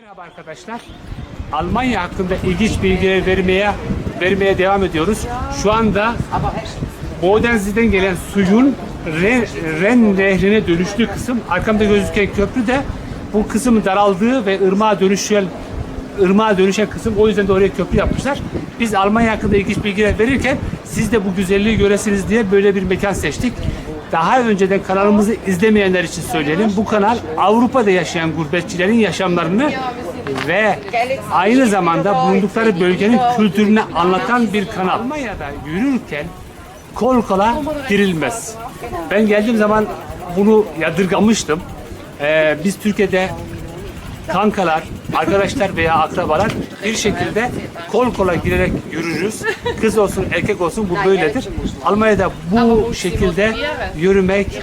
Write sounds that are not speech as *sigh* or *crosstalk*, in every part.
Merhaba arkadaşlar. Almanya hakkında ilginç bilgiler vermeye vermeye devam ediyoruz. Şu anda Bodenzi'den gelen suyun Ren, Ren nehrine dönüştüğü kısım, arkamda gözüken köprü de bu kısım daraldığı ve ırmağa dönüşen ırmağa dönüşen kısım. O yüzden de oraya köprü yapmışlar. Biz Almanya hakkında ilginç bilgiler verirken siz de bu güzelliği göresiniz diye böyle bir mekan seçtik. Daha önceden kanalımızı izlemeyenler için söyleyelim. Bu kanal Avrupa'da yaşayan gurbetçilerin yaşamlarını ve aynı zamanda bulundukları bölgenin kültürünü anlatan bir kanal. Almanya'da yürürken kol kola girilmez. Ben geldiğim zaman bunu yadırgamıştım. Ee, biz Türkiye'de kankalar, arkadaşlar veya akrabalar bir şekilde kol kola girerek yürürüz. Kız olsun, erkek olsun bu böyledir. Almanya'da bu şekilde yürümek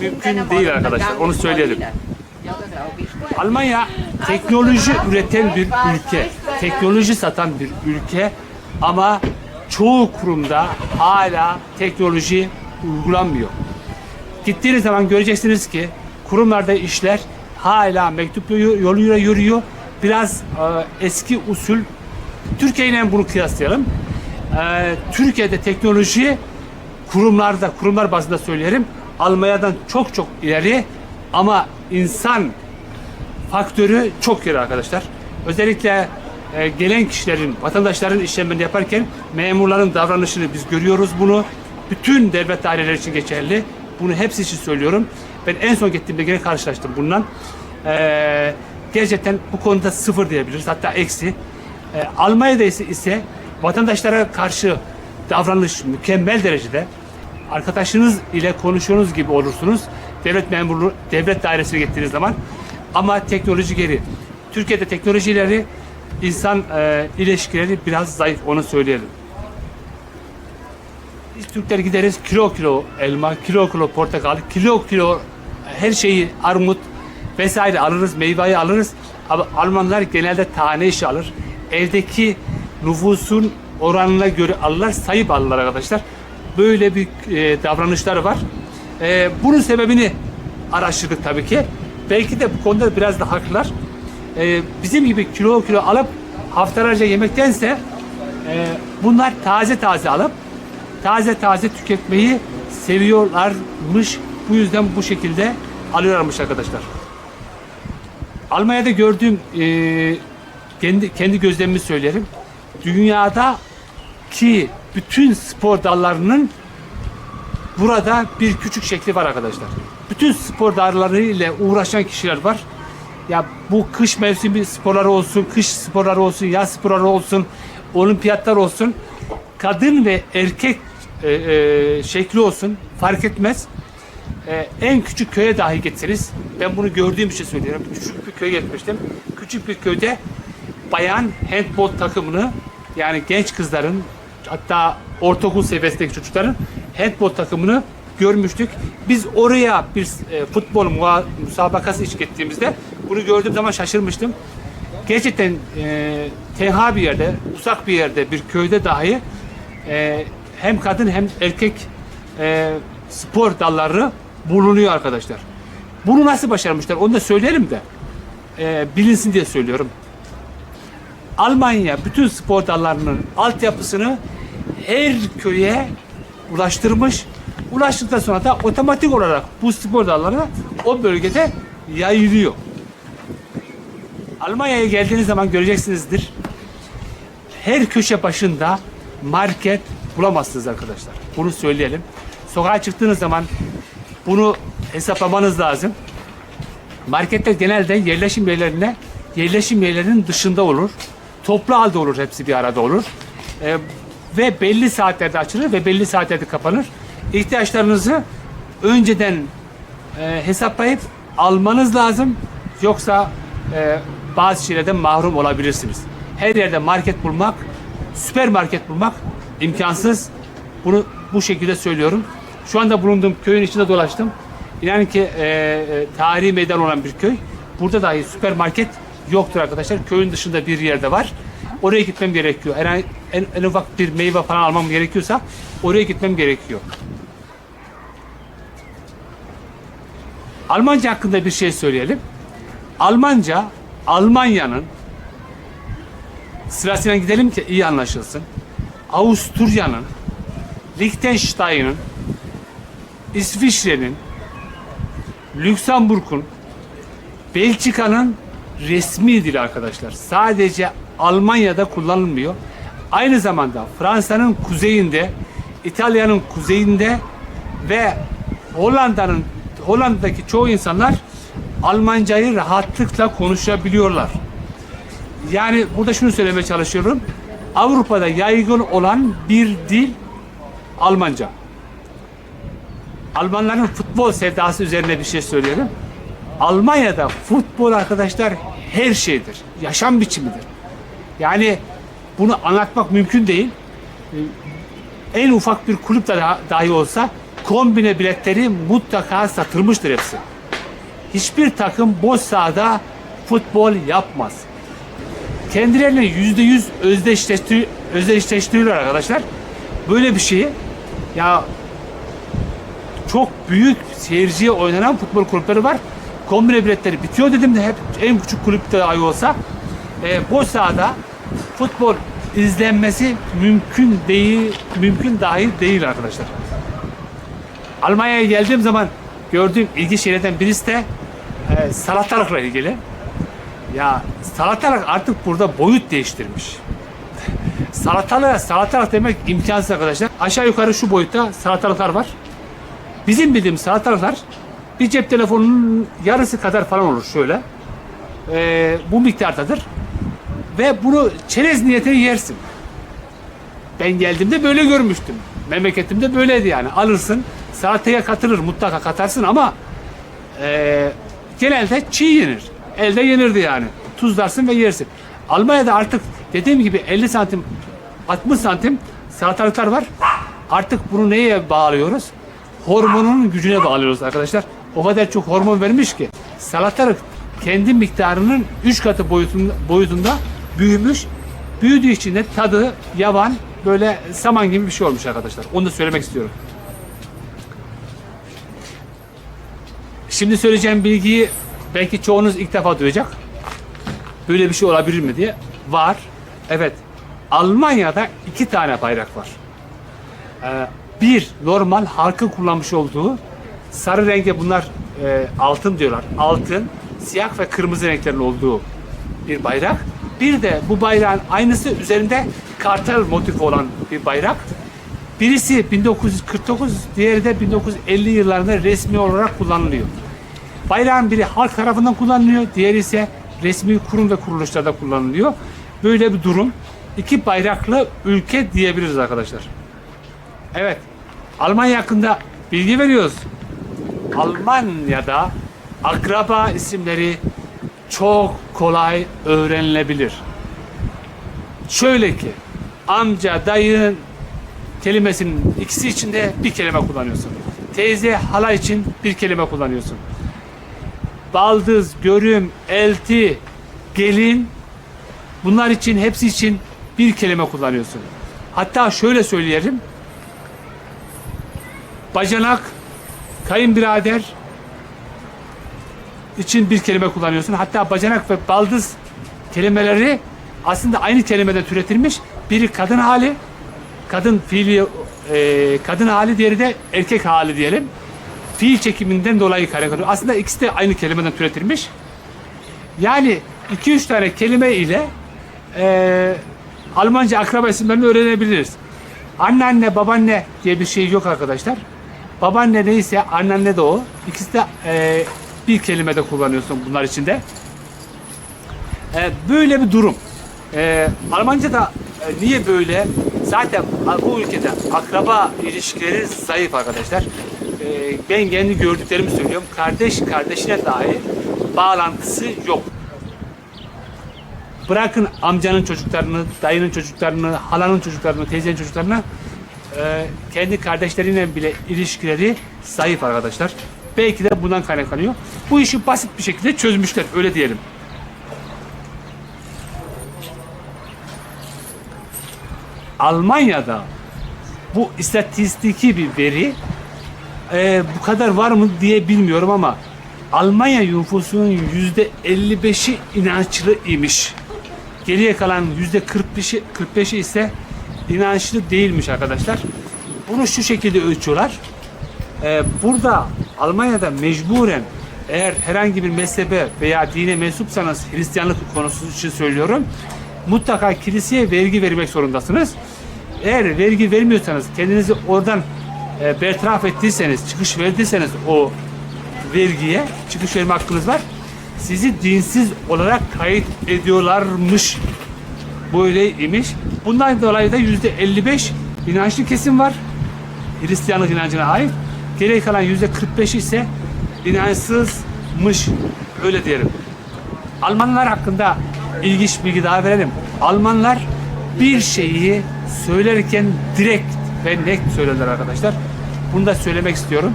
mümkün değil arkadaşlar. Onu söyleyelim. Almanya teknoloji üreten bir ülke, teknoloji satan bir ülke ama çoğu kurumda hala teknoloji uygulanmıyor. Gittiğiniz zaman göreceksiniz ki kurumlarda işler hala mektup yoluyla yürüyor. Biraz e, eski usul. Türkiye bunu kıyaslayalım. E, Türkiye'de teknoloji kurumlarda, kurumlar bazında söylerim Almanya'dan çok çok ileri ama insan faktörü çok geri arkadaşlar. Özellikle e, gelen kişilerin, vatandaşların işlemlerini yaparken memurların davranışını biz görüyoruz bunu. Bütün devlet daireleri için geçerli. Bunu hepsi için söylüyorum. Ben en son gittiğimde gene karşılaştım bundan. E, gerçekten bu konuda sıfır diyebiliriz. Hatta eksi. E, Almanya'da ise, ise vatandaşlara karşı davranış mükemmel derecede. Arkadaşınız ile konuşuyorsunuz gibi olursunuz. Devlet memurluğu, devlet dairesine gittiğiniz zaman. Ama teknoloji geri. Türkiye'de teknolojileri, insan e, ilişkileri biraz zayıf. Onu söyleyelim. Biz Türkler gideriz kilo kilo elma, kilo kilo portakal, kilo kilo her şeyi armut vesaire alırız, meyveyi alırız. Ama Almanlar genelde tane işi alır. Evdeki nüfusun oranına göre alırlar, sayıp alırlar arkadaşlar. Böyle bir e, davranışları var. E, bunun sebebini araştırdık tabii ki. Belki de bu konuda biraz da haklılar. E, bizim gibi kilo kilo alıp haftalarca yemektense e, bunlar taze taze alıp taze taze tüketmeyi seviyorlarmış. Bu yüzden bu şekilde alıyorlarmış arkadaşlar. Almanya'da gördüğüm e, kendi kendi gözlemimi söylerim. Dünyada ki bütün spor dallarının burada bir küçük şekli var arkadaşlar. Bütün spor dalları ile uğraşan kişiler var. Ya bu kış mevsimi sporları olsun, kış sporları olsun, yaz sporları olsun, olimpiyatlar olsun, kadın ve erkek e, e, şekli olsun fark etmez. E, en küçük köye dahi gitseniz, ben bunu gördüğüm için söylüyorum. Küçük bir köye gitmiştim. Küçük bir köyde bayan handball takımını yani genç kızların hatta ortaokul seviyesindeki çocukların handball takımını görmüştük. Biz oraya bir e, futbol müsabakası için gittiğimizde bunu gördüğüm zaman şaşırmıştım. Gerçekten e, tenha bir yerde, uzak bir yerde, bir köyde dahi e, hem kadın hem erkek e, spor dalları bulunuyor arkadaşlar. Bunu nasıl başarmışlar onu da söyleyelim de e, bilinsin diye söylüyorum. Almanya bütün spor dallarının altyapısını her köye ulaştırmış. Ulaştıktan sonra da otomatik olarak bu spor dalları o bölgede yayılıyor. Almanya'ya geldiğiniz zaman göreceksinizdir. Her köşe başında market bulamazsınız arkadaşlar. Bunu söyleyelim. Sokağa çıktığınız zaman bunu hesaplamanız lazım. Marketler genelde yerleşim yerlerine, yerleşim yerlerinin dışında olur. Toplu halde olur, hepsi bir arada olur. Ee, ve belli saatlerde açılır ve belli saatlerde kapanır. İhtiyaçlarınızı önceden e, hesaplayıp almanız lazım. Yoksa e, bazı şeylerden mahrum olabilirsiniz. Her yerde market bulmak, süpermarket bulmak imkansız. Bunu bu şekilde söylüyorum. Şu anda bulunduğum köyün içinde dolaştım. İnanın ki e, e, tarihi meydan olan bir köy. Burada dahi süpermarket yoktur arkadaşlar. Köyün dışında bir yerde var. Oraya gitmem gerekiyor. En, en, en ufak bir meyve falan almam gerekiyorsa oraya gitmem gerekiyor. Almanca hakkında bir şey söyleyelim. Almanca Almanya'nın sırasıyla gidelim ki iyi anlaşılsın. Avusturya'nın, Liechtenstein'ın, İsviçre'nin, Lüksemburg'un, Belçika'nın resmi dili arkadaşlar. Sadece Almanya'da kullanılmıyor. Aynı zamanda Fransa'nın kuzeyinde, İtalya'nın kuzeyinde ve Hollanda'nın Hollanda'daki çoğu insanlar Almancayı rahatlıkla konuşabiliyorlar. Yani burada şunu söylemeye çalışıyorum. Avrupa'da yaygın olan bir dil Almanca. Almanların futbol sevdası üzerine bir şey söyleyelim. Almanya'da futbol arkadaşlar her şeydir. Yaşam biçimidir. Yani bunu anlatmak mümkün değil. Ee, En ufak bir kulüp daha- dahi olsa kombine biletleri mutlaka satılmıştır hepsi. Hiçbir takım boş sahada futbol yapmaz. Kendilerini yüzde yüz özdeşleştiri, özdeşleştiriyorlar arkadaşlar. Böyle bir şeyi ya çok büyük seyirciye oynanan futbol kulüpleri var. Kombine biletleri bitiyor dedim de hep en küçük kulüpte dahi olsa e, boş sahada futbol izlenmesi mümkün değil, mümkün dahi değil arkadaşlar. Almanya'ya geldiğim zaman gördüğüm ilginç şeylerden birisi de e, salatalıkla ilgili. Ya salatalık artık burada boyut değiştirmiş. *laughs* Salatalığa salatalık demek imkansız arkadaşlar. Aşağı yukarı şu boyutta salatalıklar var. Bizim bildiğimiz salatalıklar bir cep telefonunun yarısı kadar falan olur şöyle. Ee, bu miktardadır. Ve bunu çerez niyetine yersin. Ben geldiğimde böyle görmüştüm. Memleketimde böyleydi yani. Alırsın, salataya katılır, mutlaka katarsın ama ee, genelde çiğ yenir. Elde yenirdi yani. Tuzlarsın ve yersin. Almanya'da artık dediğim gibi 50 santim 60 santim salatalıklar var. Artık bunu neye bağlıyoruz? Hormonun gücüne bağlıyoruz arkadaşlar. O kadar çok hormon vermiş ki salatalık kendi miktarının 3 katı boyutunda, boyutunda büyümüş. Büyüdüğü için de tadı yavan böyle saman gibi bir şey olmuş arkadaşlar. Onu da söylemek istiyorum. Şimdi söyleyeceğim bilgiyi belki çoğunuz ilk defa duyacak. Böyle bir şey olabilir mi diye. Var. Evet. Almanya'da iki tane bayrak var. Ee, bir normal halkın kullanmış olduğu sarı renge bunlar e, altın diyorlar. Altın, siyah ve kırmızı renklerin olduğu bir bayrak. Bir de bu bayrağın aynısı üzerinde kartal motifi olan bir bayrak. Birisi 1949, diğeri de 1950 yıllarında resmi olarak kullanılıyor. Bayrağın biri halk tarafından kullanılıyor, diğeri ise resmi kurum ve kuruluşlarda kullanılıyor. Böyle bir durum. İki bayraklı ülke diyebiliriz arkadaşlar. Evet, Almanya hakkında bilgi veriyoruz. Almanya'da akraba isimleri çok kolay öğrenilebilir. Şöyle ki, amca, dayı kelimesinin ikisi içinde bir kelime kullanıyorsun. Teyze, hala için bir kelime kullanıyorsun baldız, görüm, elti, gelin bunlar için hepsi için bir kelime kullanıyorsun. Hatta şöyle söyleyelim. Bacanak, kayınbirader için bir kelime kullanıyorsun. Hatta bacanak ve baldız kelimeleri aslında aynı kelimeden türetilmiş. Biri kadın hali, kadın fiili, e, kadın hali diğeri de erkek hali diyelim fiil çekiminden dolayı kaynaklanıyor. Aslında ikisi de aynı kelimeden türetilmiş. Yani iki üç tane kelime ile e, Almanca akraba isimlerini öğrenebiliriz. Anneanne, babaanne diye bir şey yok arkadaşlar. Babaanne neyse anneanne de o. İkisi de e, bir kelimede kullanıyorsun bunlar içinde. E, böyle bir durum. E, Almanca'da e, niye böyle? Zaten bu ülkede akraba ilişkileri zayıf arkadaşlar. E, ben kendi gördüklerimi söylüyorum. Kardeş kardeşine dahi bağlantısı yok. Bırakın amcanın çocuklarını, dayının çocuklarını, halanın çocuklarını, teyzenin çocuklarını e, kendi kardeşleriyle bile ilişkileri zayıf arkadaşlar. Belki de bundan kaynaklanıyor. Bu işi basit bir şekilde çözmüşler öyle diyelim. Almanya'da bu istatistiki bir veri e, bu kadar var mı diye bilmiyorum ama Almanya nüfusunun yüzde 55'i inançlı imiş. Geriye kalan yüzde 45'i 45'i ise inançlı değilmiş arkadaşlar. Bunu şu şekilde ölçüyorlar. Ee, burada Almanya'da mecburen eğer herhangi bir mezhebe veya dine mensupsanız Hristiyanlık konusu için söylüyorum. Mutlaka kiliseye vergi vermek zorundasınız. Eğer vergi vermiyorsanız kendinizi oradan e, bertaraf ettiyseniz, çıkış verdiyseniz o vergiye çıkış verme hakkınız var. Sizi dinsiz olarak kayıt ediyorlarmış. Böyleymiş. Bundan dolayı da yüzde 55 inançlı kesim var. Hristiyanlık inancına ait. Geriye kalan yüzde 45 ise inançsızmış. Öyle diyelim. Almanlar hakkında ilginç bilgi daha verelim. Almanlar bir şeyi söylerken direkt ve net söylerler arkadaşlar. Bunu da söylemek istiyorum.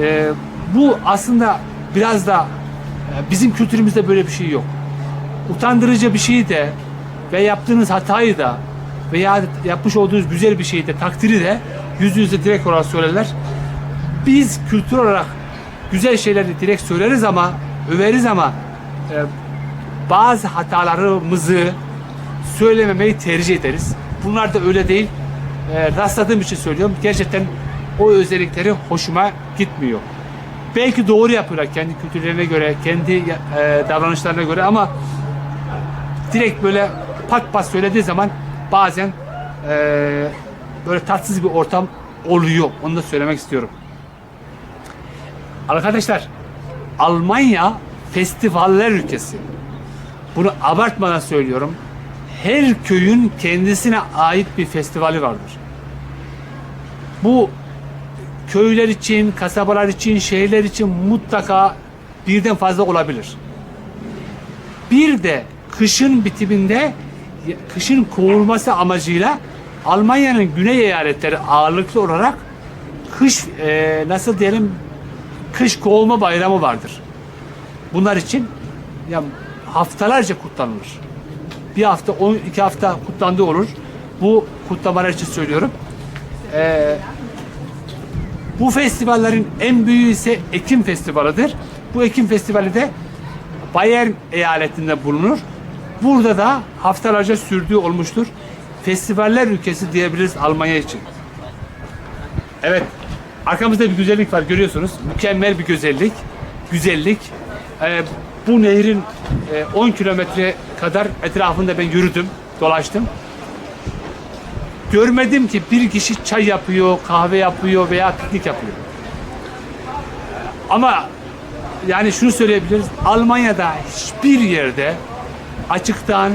Ee, bu aslında biraz da e, bizim kültürümüzde böyle bir şey yok. Utandırıcı bir şeyi de ve yaptığınız hatayı da veya yapmış olduğunuz güzel bir şeyi de takdiri de yüz yüze direkt olarak söylerler. Biz kültür olarak güzel şeyleri direkt söyleriz ama överiz ama e, bazı hatalarımızı söylememeyi tercih ederiz. Bunlar da öyle değil. E, rastladığım için söylüyorum. Gerçekten o özellikleri hoşuma gitmiyor. Belki doğru yapıyorlar kendi kültürlerine göre, kendi e, davranışlarına göre ama direkt böyle pat pat söylediği zaman bazen e, böyle tatsız bir ortam oluyor. Onu da söylemek istiyorum. Arkadaşlar Almanya festivaller ülkesi. Bunu abartmadan söylüyorum. Her köyün kendisine ait bir festivali vardır. Bu köyler için, kasabalar için, şehirler için mutlaka birden fazla olabilir. Bir de kışın bitiminde kışın kovulması amacıyla Almanya'nın güney eyaletleri ağırlıklı olarak kış e, nasıl diyelim kış kovulma bayramı vardır. Bunlar için ya haftalarca kutlanılır. Bir hafta, on iki hafta kutlandığı olur. Bu kutlamalar için söylüyorum. Ee, bu festivallerin en büyüğü ise Ekim Festivali'dir. Bu Ekim Festivali de Bayern eyaletinde bulunur. Burada da haftalarca sürdüğü olmuştur. Festivaller ülkesi diyebiliriz Almanya için. Evet, arkamızda bir güzellik var görüyorsunuz. Mükemmel bir güzellik. Güzellik. Ee, bu nehrin e, 10 kilometre kadar etrafında ben yürüdüm, dolaştım. Görmedim ki bir kişi çay yapıyor, kahve yapıyor veya piknik yapıyor. Ama yani şunu söyleyebiliriz. Almanya'da hiçbir yerde açıktan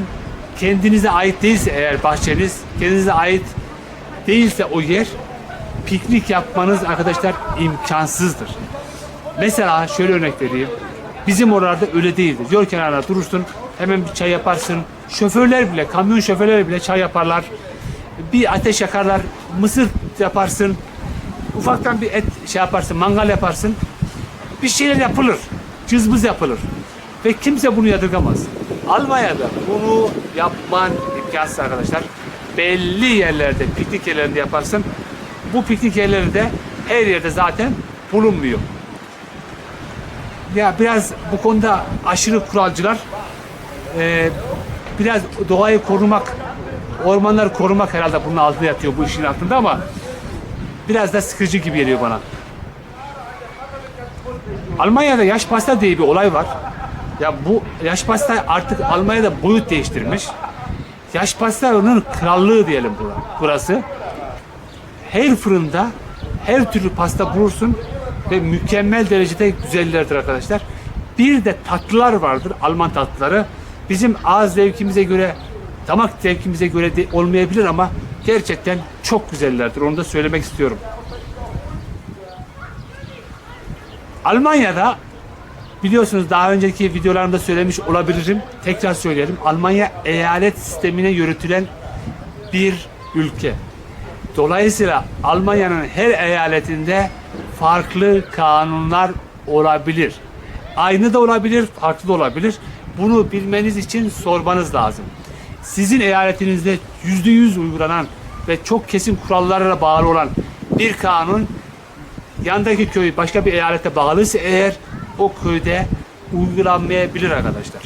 kendinize ait değilse eğer bahçeniz kendinize ait değilse o yer piknik yapmanız arkadaşlar imkansızdır. Mesela şöyle örnek vereyim. Bizim oralarda öyle değildir. Yol kenarına durursun, hemen bir çay yaparsın. Şoförler bile, kamyon şoförleri bile çay yaparlar. Bir ateş yakarlar, mısır yaparsın. Ufaktan bir et şey yaparsın, mangal yaparsın. Bir şeyler yapılır. Cızbız yapılır. Ve kimse bunu yadırgamaz. Almanya'da bunu yapman imkansız arkadaşlar. Belli yerlerde, piknik yerlerinde yaparsın. Bu piknik yerleri de her yerde zaten bulunmuyor. Ya biraz bu konuda aşırı kuralcılar. Ee, biraz doğayı korumak, ormanları korumak herhalde bunun altında yatıyor bu işin altında ama biraz da sıkıcı gibi geliyor bana. Almanya'da yaş pasta diye bir olay var. Ya bu yaş pasta artık Almanya'da boyut değiştirmiş. Yaş pastanın krallığı diyelim bura- burası. Her fırında her türlü pasta bulursun ve mükemmel derecede güzellerdir arkadaşlar. Bir de tatlılar vardır, Alman tatlıları. Bizim ağız zevkimize göre, damak zevkimize göre de olmayabilir ama gerçekten çok güzellerdir. Onu da söylemek istiyorum. Almanya'da biliyorsunuz daha önceki videolarımda söylemiş olabilirim. Tekrar söyleyelim. Almanya eyalet sistemine yürütülen bir ülke. Dolayısıyla Almanya'nın her eyaletinde farklı kanunlar olabilir. Aynı da olabilir, farklı da olabilir. Bunu bilmeniz için sormanız lazım. Sizin eyaletinizde yüzde yüz uygulanan ve çok kesin kurallara bağlı olan bir kanun yandaki köy başka bir eyalete bağlıysa eğer o köyde uygulanmayabilir arkadaşlar.